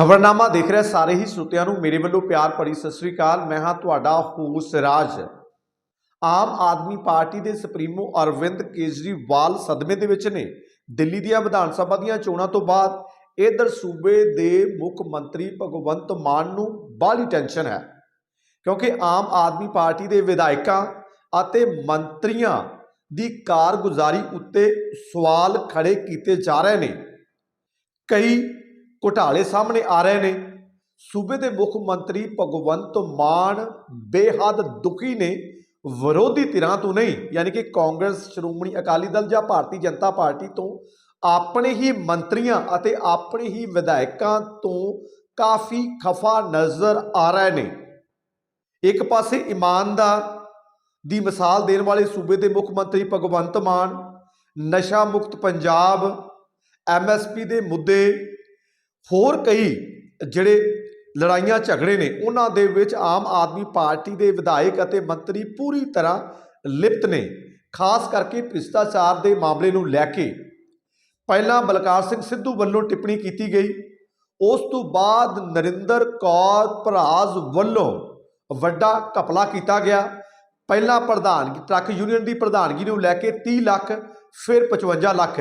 ਖਬਰਨਾਮਾ ਦੇਖ ਰਿਹਾ, ਸਾਰੇ ਹੀ ਸਰੋਤਿਆਂ ਨੂੰ ਮੇਰੇ ਵੱਲੋਂ ਪਿਆਰ ਭਰੀ ਸਤਿ ਸ੍ਰੀ ਅਕਾਲ। ਮੈਂ ਹਾਂ ਤੁਹਾਡਾ ਹੋਸ ਰਾਜ ਆਮ ਆਦਮੀ ਪਾਰਟੀ ਦੇ ਸੁਪਰੀਮੋ ਅਰਵਿੰਦ ਕੇਜਰੀਵਾਲ ਸਦਮੇ ਦੇ ਵਿੱਚ ਨੇ। ਦਿੱਲੀ ਦੀਆਂ ਵਿਧਾਨ ਸਭਾ ਦੀਆਂ ਚੋਣਾਂ ਤੋਂ ਬਾਅਦ ਇਧਰ ਸੂਬੇ ਦੇ ਮੁੱਖ ਮੰਤਰੀ ਭਗਵੰਤ ਮਾਨ ਨੂੰ ਬਾਹਲੀ ਟੈਨਸ਼ਨ ਹੈ। ਕਿਉਂਕਿ ਆਮ ਆਦਮੀ ਪਾਰਟੀ ਦੇ ਵਿਧਾਇਕਾਂ ਅਤੇ ਮੰਤਰੀਆਂ ਦੀ ਕਾਰਗੁਜ਼ਾਰੀ ਉੱਤੇ ਸਵਾਲ ਖੜੇ ਕੀਤੇ ਜਾ ਰਹੇ ਨੇ। ਕਈ ਘੁਟਾਲੇ ਸਾਹਮਣੇ ਆ ਰਹੇ ਨੇ। ਸੂਬੇ ਦੇ ਮੁੱਖ ਮੰਤਰੀ ਭਗਵੰਤ ਮਾਨ ਬੇਹੱਦ ਦੁਖੀ ਨੇ। ਵਿਰੋਧੀ ਧਿਰਾਂ ਤੋਂ ਨਹੀਂ, ਯਾਨੀ ਕਿ ਕਾਂਗਰਸ, ਸ਼੍ਰੋਮਣੀ ਅਕਾਲੀ ਦਲ ਜਾਂ ਭਾਰਤੀ ਜਨਤਾ ਪਾਰਟੀ ਤੋਂ ਆਪਣੇ ਹੀ ਮੰਤਰੀਆਂ ਅਤੇ ਆਪਣੇ ਹੀ ਵਿਧਾਇਕਾਂ ਤੋਂ ਕਾਫੀ ਖਫਾ ਨਜ਼ਰ ਆ ਰਹੇ ਨੇ। ਇੱਕ ਪਾਸੇ ਇਮਾਨਦਾਰ ਦੀ ਮਿਸਾਲ ਦੇਣ ਵਾਲੇ ਸੂਬੇ ਦੇ ਮੁੱਖ ਮੰਤਰੀ ਭਗਵੰਤ ਮਾਨ, ਨਸ਼ਾ ਮੁਕਤ ਪੰਜਾਬ ਐਮਐਸਪੀ ਦੇ ਮੁੱਦੇ ਹੋਰ ਕਈ ਜਿਹੜੇ ਲੜਾਈਆਂ ਝਗੜੇ ਨੇ, ਉਹਨਾਂ ਦੇ ਵਿੱਚ ਆਮ ਆਦਮੀ ਪਾਰਟੀ ਦੇ ਵਿਧਾਇਕ ਅਤੇ ਮੰਤਰੀ ਪੂਰੀ ਤਰ੍ਹਾਂ ਲਿਪਤ ਨੇ। ਖਾਸ ਕਰਕੇ ਭ੍ਰਿਸ਼ਟਾਚਾਰ ਦੇ ਮਾਮਲੇ ਨੂੰ ਲੈ ਕੇ। ਪਹਿਲਾਂ ਬਲਕਾਰ ਸਿੰਘ ਸਿੱਧੂ ਵੱਲੋਂ ਟਿੱਪਣੀ ਕੀਤੀ ਗਈ। ਉਸ ਤੋਂ ਬਾਅਦ ਨਰਿੰਦਰ ਕੌਰ ਭਰਾਜ ਵੱਲੋਂ ਵੱਡਾ ਘਪਲਾ ਕੀਤਾ ਗਿਆ। ਪਹਿਲਾਂ ਪ੍ਰਧਾਨਗੀ, ਟਰੱਕ ਯੂਨੀਅਨ ਦੀ ਪ੍ਰਧਾਨਗੀ ਨੂੰ ਲੈ ਕੇ 30 ਲੱਖ, ਫਿਰ 55 ਲੱਖ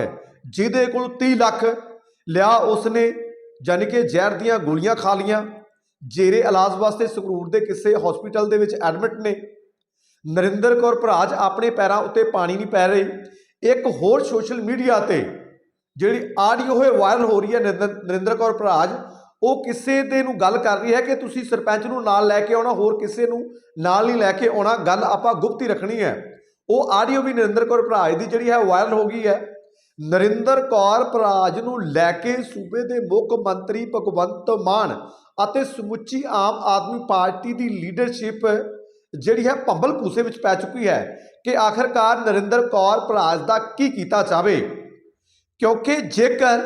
ਜਿਹਦੇ ਕੋਲ 30 ਲੱਖ, ਲਿਆ ਉਸਨੇ ਯਾਨੀ ਕਿ ਜ਼ਹਿਰ ਦੀਆਂ ਗੋਲੀਆਂ ਖਾ ਲੀਆਂ ਜੇਰੇ ਇਲਾਜ ਵਾਸਤੇ ਸੰਗਰੂਰ ਦੇ ਕਿਸੇ ਹਸਪੀਟਲ ਦੇ ਵਿੱਚ ਐਡਮਿਟ ਨੇ। ਨਰਿੰਦਰ ਕੌਰ ਭਰਾਜ ਆਪਣੇ ਪੈਰਾਂ ਉੱਤੇ ਪਾਣੀ ਨਹੀਂ ਪੈ ਰਹੇ। ਇੱਕ ਹੋਰ ਸੋਸ਼ਲ ਮੀਡੀਆ ਤੇ ਜਿਹੜੀ ਆਡੀਓ ਹੈ ਵਾਇਰਲ ਹੋ ਰਹੀ ਹੈ ਨਰਿੰਦਰ ਨਰਿੰਦਰ ਕੌਰ ਭਰਾਜ, ਉਹ ਕਿਸੇ ਦੇ ਨੂੰ ਗੱਲ ਕਰ ਰਹੀ ਹੈ ਕਿ ਤੁਸੀਂ ਸਰਪੰਚ ਨੂੰ ਨਾਲ ਲੈ ਕੇ ਆਉਣਾ, ਹੋਰ ਕਿਸੇ ਨੂੰ ਨਾਲ ਨਹੀਂ ਲੈ ਕੇ ਆਉਣਾ। ਗੱਲ ਆਪਾਂ ਗੁਪਤ ਹੀ ਰੱਖਣੀ ਹੈ। ਉਹ ਆਡੀਓ ਵੀ ਨਰਿੰਦਰ ਕੌਰ ਭਰਾਜ ਦੀ ਜਿਹੜੀ ਹੈ ਵਾਇਰਲ ਹੋ ਗਈ ਹੈ। ਨਰਿੰਦਰ ਕੌਰ ਭਰਾਜ ਨੂੰ ਲੈ ਕੇ ਸੂਬੇ ਦੇ ਮੁੱਖ ਮੰਤਰੀ ਭਗਵੰਤ ਮਾਨ ਅਤੇ ਸਮੁੱਚੀ ਆਮ ਆਦਮੀ ਪਾਰਟੀ ਦੀ ਲੀਡਰਸ਼ਿਪ ਜਿਹੜੀ ਹੈ ਭੰਬਲ ਭੂਸੇ ਵਿੱਚ ਪੈ ਚੁੱਕੀ ਹੈ ਕਿ ਆਖਰਕਾਰ ਨਰਿੰਦਰ ਕੌਰ ਭਰਾਜ ਦਾ ਕੀ ਕੀਤਾ ਜਾਵੇ। ਕਿਉਂਕਿ ਜੇਕਰ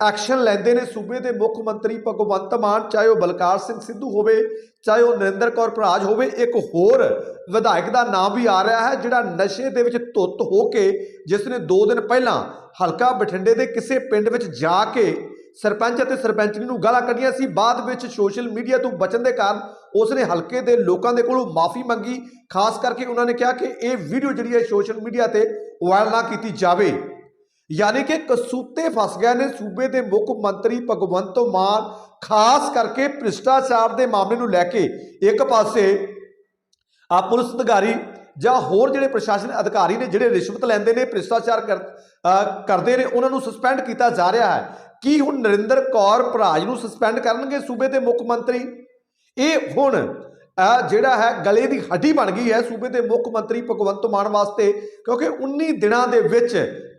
ਐਕਸ਼ਨ ਲੈਂਦੇ ਨੇ ਸੂਬੇ ਦੇ ਮੁੱਖ ਮੰਤਰੀ ਭਗਵੰਤ ਮਾਨ, ਚਾਹੇ ਉਹ ਬਲਕਾਰ ਸਿੰਘ ਸਿੱਧੂ ਹੋਵੇ, ਚਾਹੇ ਉਹ ਨਰਿੰਦਰ ਕੌਰ ਭਰਾਜ ਹੋਵੇ, ਇੱਕ ਹੋਰ ਵਿਧਾਇਕ ਦਾ ਨਾਮ ਵੀ ਆ ਰਿਹਾ ਹੈ, ਜਿਹੜਾ ਨਸ਼ੇ ਦੇ ਵਿੱਚ ਧੁੱਤ ਹੋ ਕੇ ਜਿਸ ਨੇ 2 ਦਿਨ ਪਹਿਲਾਂ ਹਲਕਾ ਬਠਿੰਡੇ ਦੇ ਕਿਸੇ ਪਿੰਡ ਵਿੱਚ ਜਾ ਕੇ ਸਰਪੰਚ ਅਤੇ ਸਰਪੰਚਣੀ ਨੂੰ ਗਾਲਾਂ ਕੱਢੀਆਂ ਸੀ, ਬਾਅਦ ਵਿੱਚ ਸੋਸ਼ਲ ਮੀਡੀਆ ਤੋਂ ਬਚਣ ਦੇ ਕਾਰਨ ਉਸ ਨੇ ਹਲਕੇ ਦੇ ਲੋਕਾਂ ਦੇ ਕੋਲੋਂ ਮਾਫੀ ਮੰਗੀ। ਖਾਸ ਕਰਕੇ ਉਹਨਾਂ ਨੇ ਕਿਹਾ ਕਿ ਇਹ ਵੀਡੀਓ ਜਿਹੜੀ ਹੈ ਸੋਸ਼ਲ ਮੀਡੀਆ ਤੇ ਵਾਇਰਲ ਨਾ ਕੀਤੀ ਜਾਵੇ। ਯਾਨੀ ਕਿ ਕਸੂਤੇ ਫਸ ਗਏ ਨੇ ਸੂਬੇ ਦੇ ਮੁੱਖ ਮੰਤਰੀ ਭਗਵੰਤ ਮਾਨ, ਖਾਸ ਕਰਕੇ ਭ੍ਰਿਸ਼ਟਾਚਾਰ ਦੇ ਮਾਮਲੇ ਨੂੰ ਲੈ ਕੇ ਇੱਕ ਪਾਸੇ ਆ ਪੁਲਿਸ ਅਧਿਕਾਰੀ ਜਾਂ ਹੋਰ ਜਿਹੜੇ ਪ੍ਰਸ਼ਾਸਨ ਅਧਿਕਾਰੀ ਨੇ ਜਿਹੜੇ ਰਿਸ਼ਵਤ ਲੈਂਦੇ ਨੇ, ਭ੍ਰਿਸ਼ਟਾਚਾਰ ਕਰ- ਕਰਦੇ ਨੇ, ਉਹਨਾਂ ਨੂੰ ਸਸਪੈਂਡ ਕੀਤਾ ਜਾ ਰਿਹਾ ਹੈ। ਕੀ ਹੁਣ ਨਰਿੰਦਰ ਕੌਰ ਭਰਾਜ ਨੂੰ ਸਸਪੈਂਡ ਕਰਨਗੇ ਸੂਬੇ ਦੇ ਮੁੱਖ ਮੰਤਰੀ? ਇਹ ਹੁਣ ਜਿਹੜਾ ਹੈ ਗਲੇ ਦੀ ਹੱਡੀ ਬਣ ਗਈ ਹੈ ਸੂਬੇ ਦੇ ਮੁੱਖ ਮੰਤਰੀ ਭਗਵੰਤ ਮਾਨ ਵਾਸਤੇ, ਕਿਉਂਕਿ 19 ਦਿਨਾਂ ਦੇ ਵਿੱਚ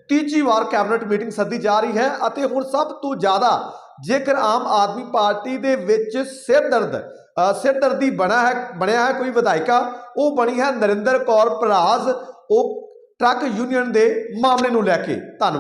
ਤੀਜੀ ਵਾਰ ਕੈਬਨਿਟ ਮੀਟਿੰਗ ਸੱਦੀ ਜਾ ਰਹੀ ਹੈ ਅਤੇ ਹੁਣ ਸਭ ਤੋਂ ਜ਼ਿਆਦਾ ਜੇਕਰ ਆਮ ਆਦਮੀ ਪਾਰਟੀ ਦੇ ਵਿੱਚ ਸਿਰ ਦਰਦ ਅ, ਸਿਰਦਰਦੀ ਬਣਾ ਹੈ ਬਣਿਆ ਹੈ ਕੋਈ ਵਿਧਾਇਕਾ ਉਹ ਬਣੀ ਹੈ ਨਰਿੰਦਰ ਕੌਰ ਭਰਾਜ ਉਹ ਟਰੱਕ ਯੂਨੀਅਨ ਦੇ ਮਾਮਲੇ ਨੂੰ ਲੈ ਕੇ। ਧੰਨਵਾਦ।